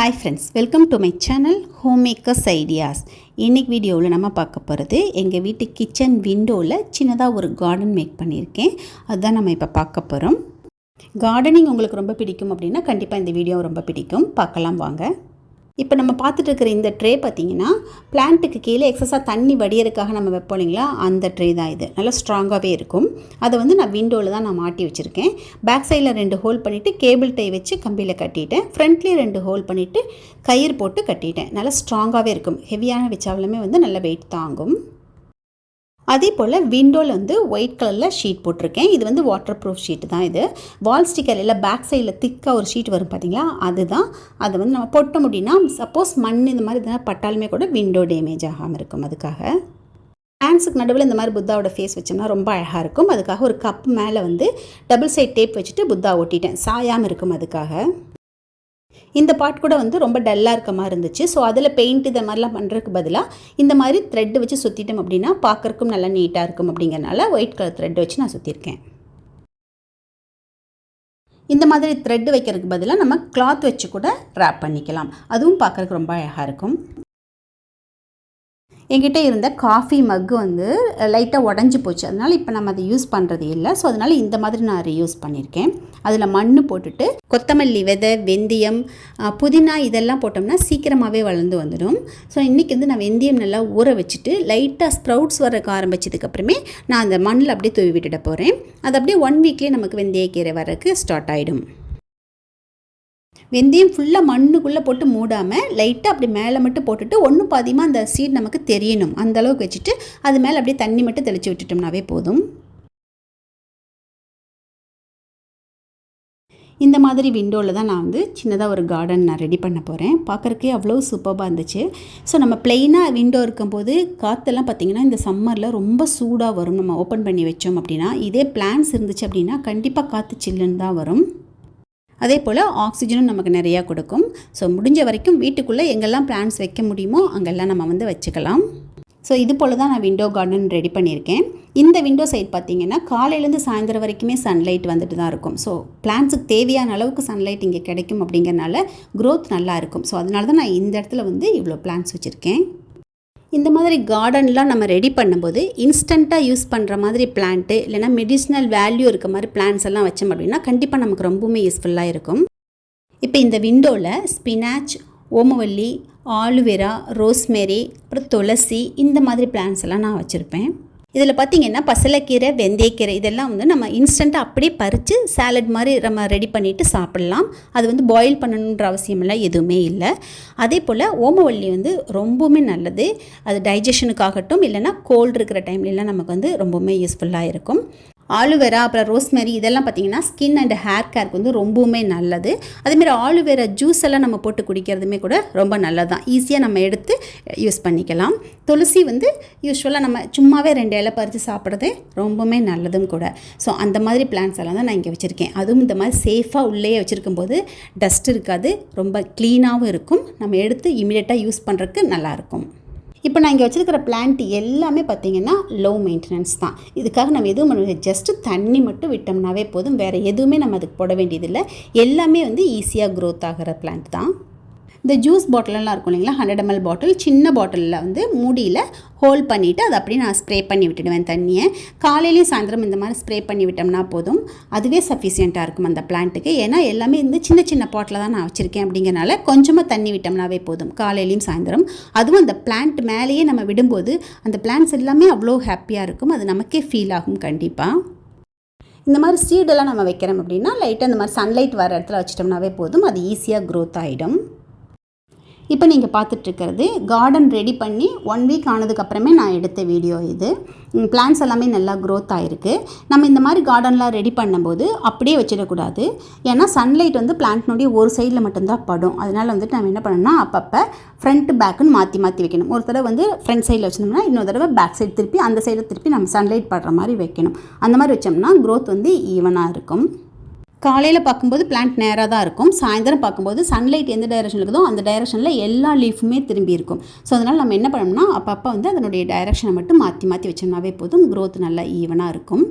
Hi friends welcome to my channel home makers ideas இன்றைக்கி வீடியோவில் நம்ம பார்க்க போகிறது எங்கள் வீட்டு கிச்சன் விண்டோவில் சின்னதாக ஒரு கார்டன் மேக் பண்ணியிருக்கேன். அதுதான் நம்ம இப்போ பார்க்க போகிறோம் கார்டனிங் உங்களுக்கு ரொம்ப பிடிக்கும் அப்படின்னா கண்டிப்பாக இந்த வீடியோ ரொம்ப பிடிக்கும். பார்க்கலாம் வாங்க. இப்போ நம்ம பார்த்துட்டு இருக்கிற இந்த ட்ரே பார்த்தீங்கன்னா பிளான்ட்டுக்கு கீழே எக்ஸஸாக தண்ணி வடியறதுக்காக நம்ம வைப்போம் இல்லைங்களா? அந்த ட்ரே தான் இது. நல்லா ஸ்ட்ராங்காகவே இருக்கும். அதை வந்து நான் விண்டோவில் தான் நான் மாட்டி வச்சுருக்கேன். பேக் சைடில் ரெண்டு ஹோல் பண்ணிவிட்டு கேபிள் டை வச்சு கம்பியில் கட்டிட்டேன். ஃப்ரண்ட்லேயும் ரெண்டு ஹோல் பண்ணிவிட்டு கயிறு போட்டு கட்டிட்டேன். நல்லா ஸ்ட்ராங்காகவே இருக்கும். ஹெவியான வச்சாலுமே வந்து நல்ல வெயிட் தாங்கும். அதே போல் விண்டோவில் வந்து ஒயிட் கலரில் ஷீட் போட்டிருக்கேன். இது வந்து வாட்டர் ப்ரூஃப் ஷீட் தான் இது. வால் ஸ்டிக்கர் இல்லை பேக் சைடில் திக்காக ஒரு ஷீட் வரும் பார்த்தீங்களா அதுதான். அதை வந்து நம்ம பொட்ட முடியும்னா சப்போஸ் மண் இந்த மாதிரி எதனா பட்டாலுமே கூட விண்டோ டேமேஜ் ஆகாமல் இருக்கும் அதுக்காக. ஹேண்ட்ஸுக்கு நடுவில் இந்த மாதிரி புத்தாவோட ஃபேஸ் வச்சோம்னா ரொம்ப அழகாக இருக்கும். அதுக்காக ஒரு கப் மேலே வந்து டபுள் சைட் டேப் வச்சுட்டு புத்தா ஒட்டிட்டேன் சாயாமல் இருக்கும் அதுக்காக. இந்த பாட் கூட வந்து ரொம்ப டல்லாக இருக்க மாதிரி இருந்துச்சு. ஸோ அதில் பெயிண்ட் இதை மாதிரிலாம் பண்ணுறதுக்கு பதிலாக இந்த மாதிரி த்ரெட் வச்சு சுற்றிட்டோம் அப்படின்னா பார்க்குறக்கும் நல்லா நீட்டாக இருக்கும் அப்படிங்கிறனால ஒயிட் கலர் த்ரெட் வச்சு நான் சுற்றிருக்கேன் இந்த மாதிரி த்ரெட் வைக்கிறதுக்கு பதிலாக நம்ம கிளாத் வச்சு கூட ரேப் பண்ணிக்கலாம். அதுவும் பார்க்குறதுக்கு ரொம்ப அழகாக இருக்கும். என்கிட்ட இருந்த காஃபி மக்கு வந்து லைட்டாக உடஞ்சி போச்சு. அதனால் இப்போ நம்ம அதை யூஸ் பண்ணுறது இல்லை. ஸோ அதனால் இந்த மாதிரி நான் ரீயூஸ் பண்ணியிருக்கேன் அதில் மண் போட்டுட்டு கொத்தமல்லி விதை வெந்தயம் புதினா இதெல்லாம் போட்டோம்னா சீக்கிரமாகவே வளர்ந்து வந்துடும். ஸோ இன்றைக்கி வந்து நான் வெந்தயம் நல்லா ஊற வச்சுட்டு லைட்டாக ஸ்ப்ரவுட்ஸ் வரக்கு ஆரம்பிச்சதுக்கப்புறமே நான் அந்த மண்ணில் அப்படியே தூவி விட்டுட போகிறேன் அது அப்படியே ஒன் வீக்லேயே நமக்கு வெந்தயக்கீரை வரக்கு ஸ்டார்ட் ஆகிடும் வெந்தயம் ஃபுல்லாக மண்ணுக்குள்ளே போட்டு மூடாமல் லைட்டாக அப்படி மேலே மட்டும் போட்டுட்டு ஒன்றும் பாதியமாக அந்த சீட் நமக்கு தெரியணும். அந்தளவுக்கு வச்சுட்டு அது மேலே அப்படியே தண்ணி மட்டும் தெளித்து விட்டுட்டோம்னாவே போதும். இந்த மாதிரி விண்டோவில் தான் நான் வந்து சின்னதாக ஒரு கார்டன் நான் ரெடி பண்ண போகிறேன் பார்க்குறக்கே அவ்வளோ சூப்பராக இருந்துச்சு. ஸோ நம்ம பிளெயினாக விண்டோ இருக்கும்போது காற்றெல்லாம் பார்த்திங்கன்னா இந்த சம்மரில் ரொம்ப சூடாக வரும். நம்ம ஓப்பன் பண்ணி வச்சோம் அப்படின்னா இதே பிளான்ஸ் இருந்துச்சு அப்படின்னா கண்டிப்பாக காற்று சில்லுன்னு தான் வரும். அதே போல் ஆக்சிஜனும் நமக்கு நிறையா கொடுக்கும். ஸோ முடிஞ்ச வரைக்கும் வீட்டுக்குள்ளே எங்கெல்லாம் பிளான்ஸ் வைக்க முடியுமோ அங்கெல்லாம் நம்ம வந்து வச்சுக்கலாம். ஸோ இது போல் தான் நான் விண்டோ கார்டன் ரெடி பண்ணியிருக்கேன். இந்த விண்டோ சைட் பார்த்தீங்கன்னா காலையிலேருந்து சாயந்தரம் வரைக்குமே சன்லைட் வந்துட்டு தான் இருக்கும். ஸோ பிளான்ஸுக்கு தேவையான அளவுக்கு சன்லைட் இங்கே கிடைக்கும் அப்படிங்கிறனால க்ரோத் நல்லா இருக்கும். ஸோ அதனால தான் நான் இந்த இடத்துல வந்து இவ்வளோ பிளான்ஸ் வச்சுருக்கேன். இந்த மாதிரி கார்டன்லாம் நம்ம ரெடி பண்ணும்போது இன்ஸ்டண்ட்டாக யூஸ் பண்ணுற மாதிரி பிளான்ட்டு இல்லைனா மெடிசினல் வேல்யூ இருக்க மாதிரி பிளான்ஸ் எல்லாம் வச்சோம் அப்படின்னா கண்டிப்பாக நமக்கு ரொம்பவுமே யூஸ்ஃபுல்லாக இருக்கும். இப்போ இந்த விண்டோவில் ஸ்பினாச் ஓமவல்லி ஆலுவேரா ரோஸ்மேரி அப்புறம் துளசி இந்த மாதிரி பிளான்ஸ் எல்லாம் நான் வச்சுருப்பேன். இதில் பார்த்திங்கன்னா பசலைக்கீரை வெந்தயக்கீரை இதெல்லாம் வந்து நம்ம இன்ஸ்டண்ட்டாக அப்படியே பறித்து சாலட் மாதிரி நம்ம ரெடி பண்ணிவிட்டு சாப்பிட்லாம். அது வந்து பாயில் பண்ணணுன்ற அவசியமெல்லாம் எதுவுமே இல்லை. அதே போல் ஓமவல்லி வந்து ரொம்பவுமே நல்லது. அது டைஜஷனுக்காகட்டும் இல்லைனா கோல்டு இருக்கிற டைம்லலாம் நமக்கு வந்து ரொம்பவுமே யூஸ்ஃபுல்லாக இருக்கும். ஆலுவேரா அப்புறம் ரோஸ்மெரி இதெல்லாம் பார்த்திங்கன்னா ஸ்கின் அண்ட் ஹேர் கேருக்கு வந்து ரொம்பவுமே நல்லது. அதேமாரி ஆலுவேரா ஜூஸ் எல்லாம் நம்ம போட்டு குடிக்கிறதுமே கூட ரொம்ப நல்லது தான் ஈஸியாக நம்ம எடுத்து யூஸ் பண்ணிக்கலாம். துளசி வந்து யூஸ்வலாக நம்ம சும்மாவே ரெண்டு இலை பறித்து சாப்பிட்றது ரொம்பவுமே நல்லதும் கூட. ஸோ அந்த மாதிரி பிளான்ஸ் எல்லாம் தான் நான் இங்கே வச்சுருக்கேன். அதுவும் இந்த மாதிரி சேஃபாக உள்ளே வச்சுருக்கும் போது டஸ்ட் இருக்காது ரொம்ப க்ளீனாகவும் இருக்கும். நம்ம எடுத்து இமீடியட்டாக யூஸ் பண்ணுறதுக்கு நல்லாயிருக்கும் இப்போ நான் இங்கே வச்சுருக்கிற பிளான்ட் எல்லாமே பார்த்திங்கன்னா லோ மெயின்டெனன்ஸ் தான். இதுக்காக நம்ம எதுவும் பண்ண ஜஸ்ட்டு தண்ணி மட்டும் விட்டோம்னாவே போதும். வேறு எதுவுமே நம்ம அதுக்கு போட வேண்டியதில்லை. எல்லாமே வந்து ஈஸியாக க்ரோத் ஆகிற பிளான்ட் தான். இந்த ஜூஸ் பாட்டிலெலாம் இருக்கும் இல்லைங்களா? ஹண்ட்ரட் எம்எல் பாட்டில் சின்ன பாட்டிலில் வந்து மூடியில் ஹோல் பண்ணிவிட்டு அதை அப்படியே நான் ஸ்ப்ரே பண்ணி விட்டுடுவேன் தண்ணியை. காலையிலையும் சாயந்தரம் இந்த மாதிரி ஸ்ப்ரே பண்ணி விட்டோம்னா போதும். அதுவே சஃபிஷியண்ட்டாக இருக்கும் அந்த பிளான்ட்டுக்கு ஏன்னா எல்லாமே இந்த சின்ன சின்ன பாட்டில் தான் நான் வச்சுருக்கேன் அப்படிங்கிறனால கொஞ்சமாக தண்ணி விட்டோம்னாவே போதும். காலையிலையும் சாயந்தரம். அதுவும் அந்த பிளான்ட் மேலேயே நம்ம விடும்போது அந்த பிளான்ட்ஸ் எல்லாமே அவ்வளோ ஹாப்பியாக இருக்கும். அது நமக்கே ஃபீல் ஆகும் கண்டிப்பாக இந்த மாதிரி சீடெல்லாம் நம்ம வைக்கிறோம் அப்படின்னா லைட்டாக இந்த மாதிரி சன்லைட் வர இடத்துல வச்சிட்டோம்னாவே போதும். அது ஈஸியாக க்ரோத் ஆகிடும் இப்போ நீங்கள் பார்த்துட்ருக்கிறது கார்டன் ரெடி பண்ணி ஒன் வீக் ஆனதுக்கப்புறமே நான் எடுத்த வீடியோ இது. பிளான்ஸ் எல்லாமே நல்லா க்ரோத் ஆகிருக்கு நம்ம இந்த மாதிரி கார்டன்லாம் ரெடி பண்ணும்போது அப்படியே வச்சிடக்கூடாது. ஏன்னா சன்லைட் வந்து பிளான்ட்னுடைய ஒரு சைடில் மட்டும்தான் படும். அதனால் வந்துட்டு நம்ம என்ன பண்ணணும்னா அப்பப்போ ஃப்ரண்ட் பேக்குன்னு மாற்றி மாற்றி வைக்கணும். ஒரு தடவை வந்து ஃப்ரண்ட் சைடில் வச்சிருந்தோம்னா இன்னொரு தடவை பேக் சைடு திருப்பி அந்த சைடில் திருப்பி நம்ம சன்லைட் படுற மாதிரி வைக்கணும். அந்த மாதிரி வச்சோம்னா க்ரோத் வந்து ஈவனாக இருக்கும். காலையில் பார்க்கும்போது பிளான்ட் நேராக தான் இருக்கும். சாயந்தரம் பார்க்கும்போது சன்லைட் எந்த டைரக்ஷன் இருக்குதோ அந்த டைரக்ஷனில் எல்லா லீஃபுமே திரும்பி இருக்கும். ஸோ அதனால் நம்ம என்ன பண்ணோம்னா அப்பப்போ வந்து அதனுடைய டைரக்ஷனை மட்டும் மாற்றி மாற்றி வச்சோம்னாவே போதும். க்ரோத் நல்லா ஈவனாக இருக்கும்.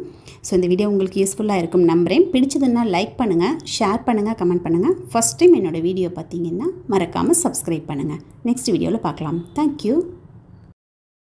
ஸோ இந்த வீடியோ உங்களுக்கு யூஸ்ஃபுல்லாக இருக்கும் நம்புகிறேன் பிடிச்சதுன்னா லைக் பண்ணுங்கள் ஷேர் பண்ணுங்கள் கமெண்ட் பண்ணுங்கள் ஃபஸ்ட் டைம் என்னோடய வீடியோ பார்த்தீங்கன்னா மறக்காமல் சப்ஸ்கிரைப் பண்ணுங்கள் நெக்ஸ்ட் வீடியோவில் பார்க்கலாம். தேங்க்யூ